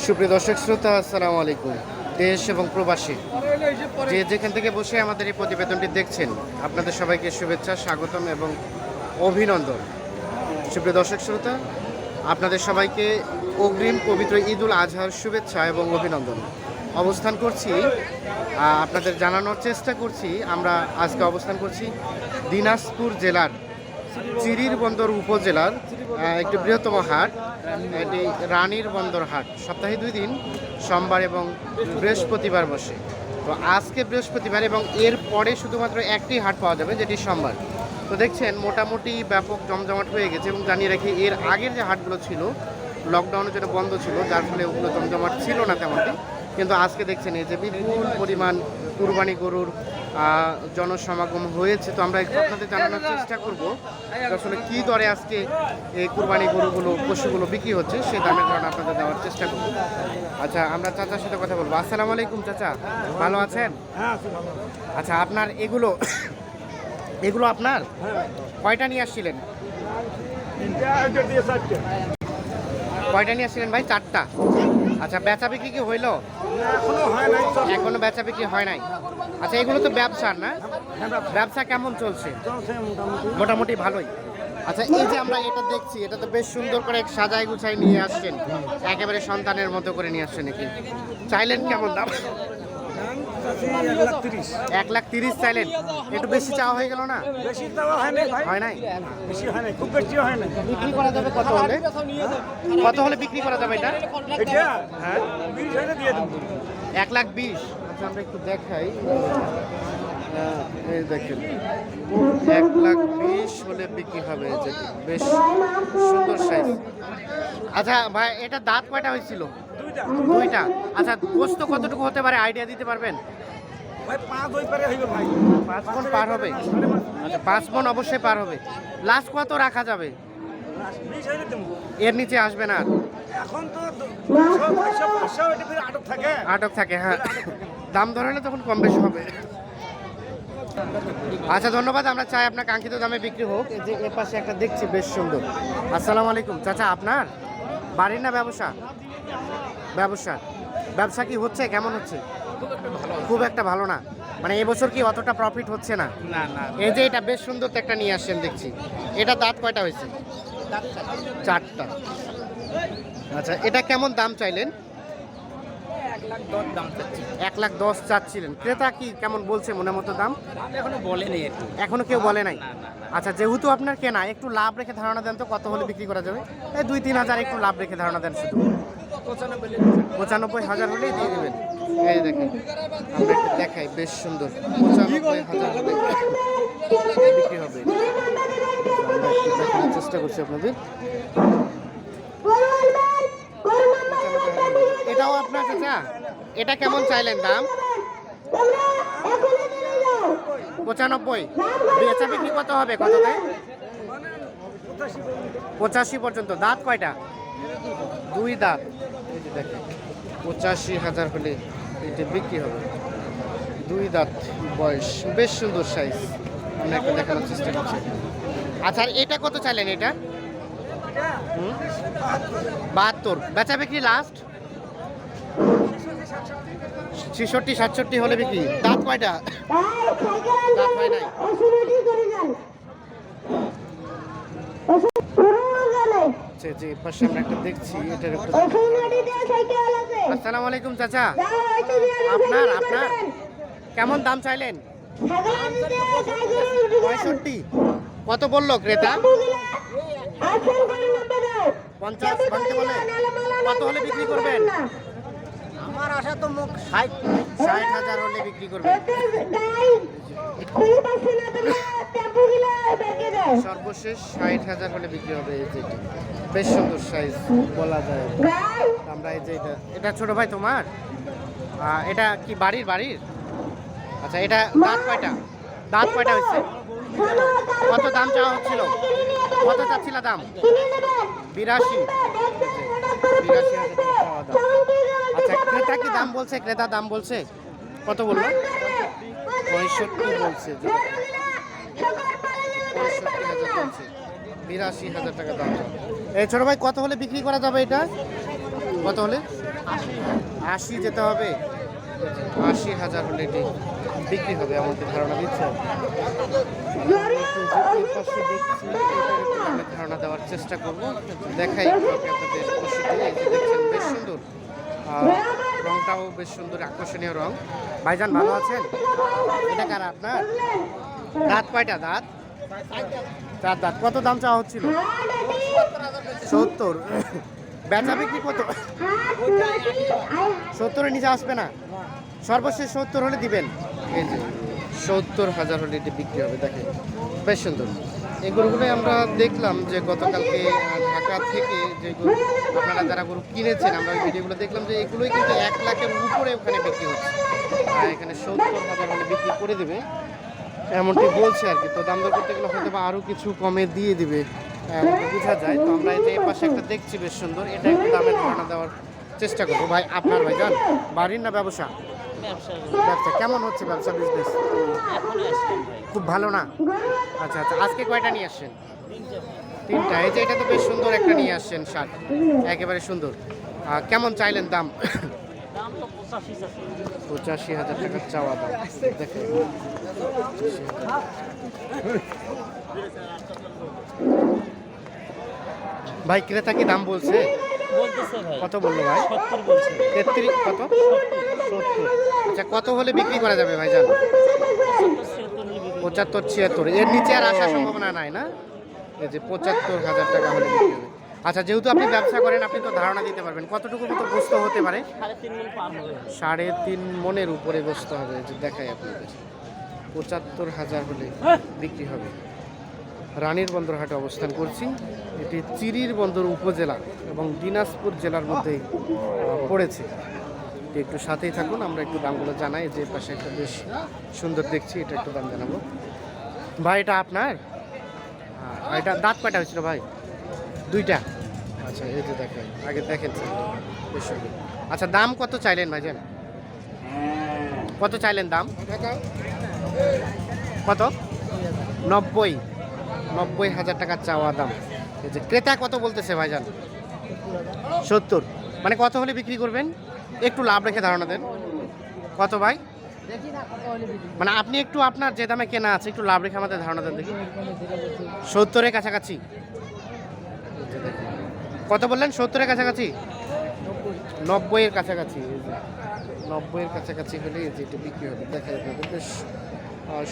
সুপ্রিয় দর্শক, শ্রোতা, আসসালামু আলাইকুম। দেশ এবং প্রবাসী, যে যেখান থেকে বসে আমাদের এই প্রতিবেদনটি দেখছেন, আপনাদের সবাইকে শুভেচ্ছা, স্বাগতম এবং অভিনন্দন। সুপ্রিয় দর্শক, শ্রোতা, আপনাদের সবাইকে অগ্রিম পবিত্র ঈদ উল আজহার শুভেচ্ছা এবং অভিনন্দন। অবস্থান করছি আপনাদের জানানোর চেষ্টা করছি, আমরা আজকে অবস্থান করছি দিনাজপুর জেলার চিরির বন্দর উপজেলার একটি বৃহত্তম হাট। এটি রানীর বন্দর হাট। সপ্তাহে দুই দিন, সোমবার এবং বৃহস্পতিবার বসে। তো আজকে বৃহস্পতিবার এবং এর পরে শুধুমাত্র একটি হাট পাওয়া যাবে, যেটি সোমবার। তো দেখছেন, মোটামুটি ব্যাপক জমজমাট হয়ে গেছে এবং জানিয়ে রাখি, এর আগের যে হাটগুলো ছিল লকডাউনের জন্য বন্ধ ছিল, যার ফলে ওগুলো জমজমাট ছিল না তেমনটি। কিন্তু আজকে দেখছেন, এই যে বিপুল পরিমাণ কুরবানি গরুর জনসমাগম হয়েছে। তো আমরা একটু আপনাদের জানানোর চেষ্টা করব আসলে কি দরে আজকে এই কুরবানি গরুগুলো পশুগুলো বিক্রি হচ্ছে সে দামের কারণে আপনাদের দেওয়ার চেষ্টা করব। আচ্ছা আমরা চাচার সাথে কথা বলব। আসসালামু আলাইকুম চাচা ভালো আছেন? হ্যাঁ আচ্ছা আপনার এগুলো এগুলো আপনার? হ্যাঁ কয়টা নিয়ে আসছিলেন? কয়টা নিয়ে আসছিলেন ভাই? চারটা। আচ্ছা বেচা বিক্রি কি হইল? এখনও হয় নাই এখনও বেচা বিক্রি হয় নাই। আচ্ছা এগুলো তো ব্যবসার না? ব্যবসা কেমন চলছে? মোটামুটি ভালোই। আচ্ছা এই যে আমরা এটা দেখছি, এটা তো বেশ সুন্দর করে সাজায় গুছাই নিয়ে আসছেন। একেবারে সন্তানের মতো করে নিয়ে আসছেন নাকি চাইলেন কেমন দাম? এক লাখ তিরিশ। এক লাখ তিরিশ চাইলেন। একটু বেশি চাওয়া হয়ে গেল না? বেশি হয় নাই হয় নাই? বেশি হয় নাই খুব বেশি হয় নাই। বিক্রি করা যাবে কত হলে? কত হলে বিক্রি করা যাবে এটা? এটা হ্যাঁ বিশ হলে দিয়ে দেবো। এক লাখ বিশ। আচ্ছা আমরা একটু দেখাই। এই দেখেন এক লাখ বিশ হলে বিক্রি হবে বেশ সুন্দর সাইজ আচ্ছা ভাই এটা দাঁত কয়টা হয়েছিল? দুইটা। দুইটা। আচ্ছা গোস্ত কতটুকু হতে পারে? আইডিয়া দিতে পারবেন? ভাই পাঁচ পারে হইবে ভাই। পাঁচ মন পার হবে? আচ্ছা পাঁচ মন অবশ্যই পার হবে। লাস্ট কত রাখা যাবে? এর নিচে আসবে না? এখন তো আটক থাকে। আটক থাকে হ্যাঁ। দাম ধরালে তখন কম বেশি হবে। আচ্ছা ধন্যবাদ। আমরা চাই আপনার কাঙ্ক্ষিত দামে বিক্রি হোক। এই যে এর পাশে একটা দেখছি বেশ সুন্দর। আসসালামু আলাইকুম। চাচা আপনার? বাড়ির না ব্যবসা? ব্যবসা ব্যবসা কি হচ্ছে? কেমন হচ্ছে? খুব একটা ভালো না। মানে এবছর কি অতটা প্রফিট হচ্ছে না? এই যে এটা বেশ সুন্দর তো একটা নিয়ে আসছেন দেখছি। এটা দাঁত কয়টা হয়েছে? চারটা। আচ্ছা এটা কেমন দাম চাইলেন? এক লাখ দশ চাচ্ছিলেন। ক্রেতা কি কেমন বলছে মনে মতো দাম? এখনও বলেনি এখনও কেউ বলে নাই। আচ্ছা যেহেতু আপনার কেনা একটু লাভ রেখে ধারণা দেন তো কত হলে বিক্রি করা যাবে? এই দুই তিন হাজার একটু লাভ রেখে ধারণা দেন শুধু। পঁচানব্বই পঁচানব্বই হাজার হলেই দিয়ে দেবেন। এই দেখেন আমরা একটু দেখাই বেশ সুন্দর। পঁচানব্বই হাজার হলে বিক্রি হবে। আমরা একটু দেখানোর চেষ্টা করছি আপনাদের। এটাও আপনার চাচা এটা কেমন চাইলেন দাম? পঁচানব্বই। বেচা বিক্রি কত হবে কততে? পঁচাশি পর্যন্ত। দাঁত কয়টা? দুই দাঁত। দেখেন, পঁচাশি হাজার হলে এটা বিক্রি হবে। দুই দাঁত বয়স। বেশ সুন্দর সাইজ আমরা একটু দেখানোর চেষ্টা করছি। আচ্ছা এটা কত চাইলেন এটা? বাহাত্তর। বেচা বিক্রি লাস্ট ছেষট্টি, সাতষট্টি হলে বিক্রি। দাঁত কয়টা? দেখছি আসসালামু আলাইকুম, চাচা। আপনার আপনার? কেমন দাম চাইলেন? পঁয়ষট্টি। কত বলল ক্রেতা? পঞ্চাশ কত হলে বিক্রি করবেন? আমার আশা তো মুখ ষাট ষাট হাজার হলে বিক্রি করবেন সর্বশেষ ষাট হাজার হলে বিক্রি হবে এই যেটা। বেশ সুন্দর সাইজ বলা যায়। আমরা এই যে এটা এটা ছোট ভাই তোমার? এটা কি বাড়ির বাড়ির? আচ্ছা এটা দাঁত কয়টা? দাঁত কয়টা হচ্ছে কত দাম চাওয়া হচ্ছিল? কত চাচ্ছিল দাম? বিরাশি। বিরাশি হাজার চাওয়া দাম। আচ্ছা ক্রেতা কি দাম বলছে? ক্রেতা দাম বলছে? কত বলল? পঁয়ষট্টি বলছে হাজার বিরাশি হাজার টাকা দাম। এই ছোট ভাই, কত হলে বিক্রি করা যাবে এটা? কত হলে? আশি যেতে হবে। আশি হাজার হলে এটি বিক্রি হবে, এমনটি ধারণা দিচ্ছে। ধারণা দেওয়ার চেষ্টা করব। দেখাই, আপনাদের বেশ সুন্দর। রংটাও বেশ সুন্দর, আকর্ষণীয় রং। ভাইজান, ভালো আছেন? এটা কারা আপনার? দাঁত কয়টা দাঁত? চার দাঁত। কত দাম চাওয়া হচ্ছিল? সত্তর। বেচা বিক্রি কত? সত্তরের নিচে আসবে না? সর্বশেষ সত্তর হলে দিবেন। সত্তর হাজার হলে এটি বিক্রি হবে, দেখেন। বেশ সুন্দর। এই গরুগুলোই আমরা দেখলাম যে গতকালকে ঢাকা থেকে যে গরু আপনারা যারা গরু কিনেছেন, আমরা ভিডিওগুলো দেখলাম যে এগুলোই কিন্তু এক লাখের উপরে ওখানে বিক্রি হচ্ছে। আর এখানে সত্তর হাজার হলে বিক্রি করে দেবে। এমনটি বলছে আর কি। তো দাম দর করতে গেলে হয়তো বা আরও কিছু কমে দিয়ে দিবে বোঝা যায়। তো আমরা এই পাশে একটা দেখছি, বেশ সুন্দর। এটা একটু দামের ধারণা দেওয়ার চেষ্টা করব। ভাই, আপনার ভাই যান বাড়ির না ব্যবসা? ব্যবসা কেমন হচ্ছে ব্যবসা বিজনেস খুব ভালো না? আচ্ছা আচ্ছা আজকে কয়টা নিয়ে আসছেন? তিনটা। এই যে এটা তো বেশ সুন্দর একটা নিয়ে আসছেন শার্ট একেবারে সুন্দর। কেমন চাইলেন দাম? পঁচাশি হাজার টাকার চাওয়া দাম। দেখেন। ভাই ক্রেতা কি দাম বলছে? কত বলল ভাই? তেত্রিশ কত? সত্তর। আচ্ছা কত হলে বিক্রি করা যাবে ভাই জান পঁচাত্তর ছিয়াত্তর। এর নিচে আর আসার সম্ভাবনা নাই না? এই যে পঁচাত্তর হাজার টাকা হলে বিক্রি হবে। আচ্ছা যেহেতু আপনি ব্যবসা করেন আপনি তো ধারণা দিতে পারবেন। কতটুকু মতো গোস্ত হতে পারে? সাড়ে তিন মনের উপরে গোস্ত হবে যে দেখাই আপনাদের। পঁচাত্তর হাজার হলে বিক্রি হবে। রানীর বন্দর হাটে অবস্থান করছি। এটি চিরির বন্দর উপজেলা এবং দিনাজপুর জেলার মধ্যে পড়েছে। একটু সাথেই থাকুন, আমরা একটু দামগুলো জানাই। যে পাশে একটা বেশ সুন্দর দেখছি, এটা একটু দাম জানাব। ভাই, এটা আপনার? এটা দাঁত কয়টা হয়েছিল ভাই? দুইটা? আচ্ছা এই যে দেখেন, আগে দেখেন আচ্ছা দাম কত চাইলেন ভাই ভাইজান কত চাইলেন দাম? কত? নব্বই। নব্বই হাজার টাকা চাওয়া দাম। এই যে ক্রেতা কত বলতেছে ভাইজান? সত্তর। মানে কত হলে বিক্রি করবেন? একটু লাভ রেখে ধারণা দেন। কত ভাই? মানে আপনি একটু আপনার যে দামে কেনা আছে একটু লাভ রেখে আমাদের ধারণা দেন দেখি। সত্তরের কাছাকাছি। কত বললেন? সত্তরের কাছাকাছি? নব্বইয়ের কাছাকাছি। নব্বইয়ের কাছাকাছি হলে এই যে এটা বিক্রি হবে। দেখা যাবে বেশ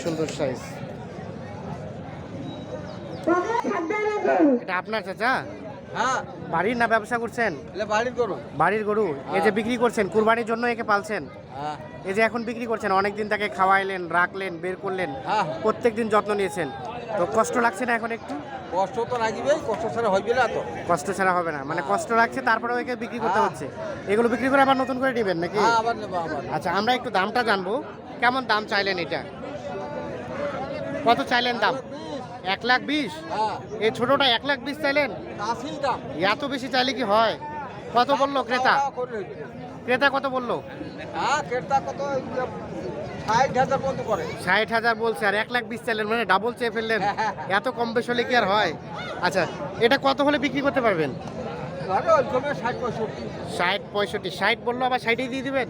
সুন্দর সাইজ এটা আপনার চাচা? হ্যাঁ। বাড়ির না ব্যবসা করছেন? বাড়ির করো বাড়ির গরু? এই যে বিক্রি করছেন কুরবানির জন্য একে পালছেন? হ্যাঁ। এই যে এখন বিক্রি করছেন অনেক দিন তাকে খাওয়াইলেন রাখলেন বের করলেন হ্যাঁ। প্রত্যেক দিন যত্ন নিয়েছেন। তো কষ্ট লাগছে না এখন একটু? কষ্ট তো লাগবে কষ্ট ছাড়া হইবে না তো। কষ্ট ছাড়া হবে না মানে কষ্ট লাগছে তারপরে একে বিক্রি করতে হ্যাঁ। হচ্ছে। এগুলো বিক্রি করে আবার নতুন করে নেবেন নাকি? হ্যাঁ আবার নেব আবার আচ্ছা আমরা একটু দামটা জানব। কেমন দাম চাইলেন এটা? কত চাইলেন দাম? এক লাখ বিশ? হ্যাঁ। এই ছোটটা এক লাখ বিশ চাইলেন? এত বেশি চাইলে কি হয়? কত বলল ক্রেতা। ক্রেতা কত বলল? হ্যাঁ ষাট হাজার বলছে আর এক লাখ বিশ চাইলেন মানে ডাবল চেয়ে ফেললেন। এত কম বেশ হলে কি আর হয়? আচ্ছা এটা কত হলে বিক্রি করতে পারবেন? ষাট পঁয়ষট্টি। ষাট বলল আবার ষাটেই দিয়ে দিবেন?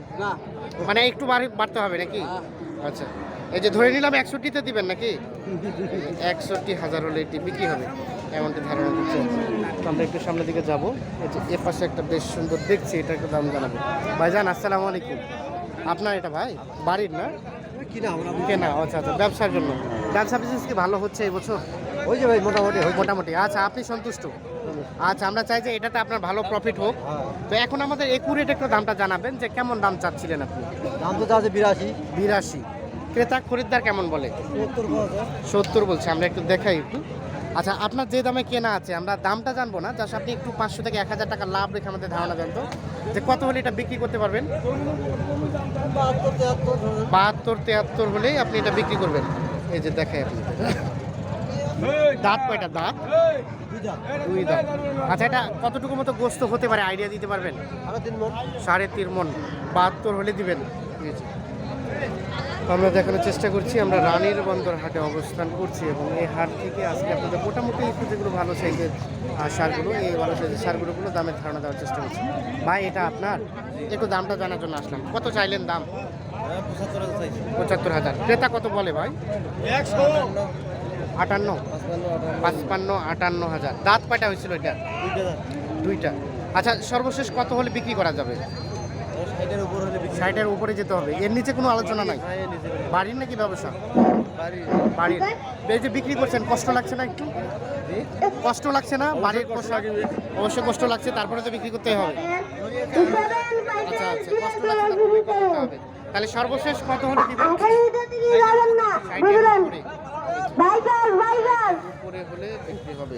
মানে একটু বাড়ি- বাড়তে হবে নাকি? হ্যাঁ। আচ্ছা। এই যে ধরে নিলাম একষট্টিতে দিবেন নাকি? একষট্টি হাজার হলে এটি বিক্রি হবে এমনটি ধারণা তো আমরা একটু সামনের দিকে যাব। এই যে এ পাশে একটা বেশ সুন্দর দেখছি এটা একটু দাম জানাব। ভাইজান আসসালামু আলাইকুম। আপনার এটা ভাই? বাড়ির না? কেনা আচ্ছা আচ্ছা ব্যবসার জন্য। ব্যবসা বিজনেস কি ভালো হচ্ছে এই বছর? ওই যে ভাই মোটামুটি মোটামুটি আচ্ছা আপনি সন্তুষ্ট? আচ্ছা আমরা চাই যে এটাতে আপনার ভালো প্রফিট হোক। তো এখন আমাদের একুরেট একটু দামটা জানাবেন যে কেমন দাম চাচ্ছিলেন আপনি? দাম তো আছে বিরাশি। বিরাশি। ক্রেতা খরিদ্দার কেমন বলে? সত্তর বলছে। আমরা একটু দেখাই একটু। আচ্ছা আপনার যে দামে কেনা আছে আমরা দামটা জানব না জাস্ট আপনি একটু পাঁচশো থেকে এক হাজার টাকা লাভ রেখে আমাদের ধারণা দেন তো যে কত হলে এটা বিক্রি করতে পারবেন? বাহাত্তর তেহাত্তর হলেই আপনি এটা বিক্রি করবেন। এই যে দেখাই আপনি দাঁত কয়টা দাঁত? দুই দাঁত। আচ্ছা এটা কতটুকু মতো গোস্ত হতে পারে আইডিয়া দিতে পারবেন? সাড়ে তিন মন বাহাত্তর হলে দিবেন। আমরা দেখানোর চেষ্টা করছি, আমরা রানীর বন্দর হাটে অবস্থান করছি এবং এই হাট থেকে আজকে আপনাদের মোটামুটি একটু যেগুলো ভালো সাইজের সারগুলো, এই ভালো সাইজের সারগুলোগুলো দামের ধারণা দেওয়ার চেষ্টা করছি। ভাই, এটা আপনার? একটু দামটা জানার জন্য আসলাম। কত চাইলেন দাম? পঁচাত্তর হাজার। ক্রেতা কত বলে ভাই? আটান্ন। পাঁচপান্ন, আটান্ন হাজার। দাঁত কয়টা হয়েছিল এটা? দুইটা। আচ্ছা সর্বশেষ কত হলে বিক্রি করা যাবে? ষাটের উপরে যেতে হবে। এর নিচে কোনো আলোচনা নাই? বাড়ির নাকি ব্যবসা? বাড়ির। এই যে বিক্রি করছেন কষ্ট লাগছে না একটু? কষ্ট লাগছে না? বাড়ির কষ্ট অবশ্যই কষ্ট লাগছে তারপরে তো বিক্রি করতে হবে। আচ্ছা আচ্ছা কষ্ট লাগছে তারপরে করতে হবে। তাহলে সর্বশেষ কত হলে দিবেন উপরে। উপরে হলে বিক্রি হবে।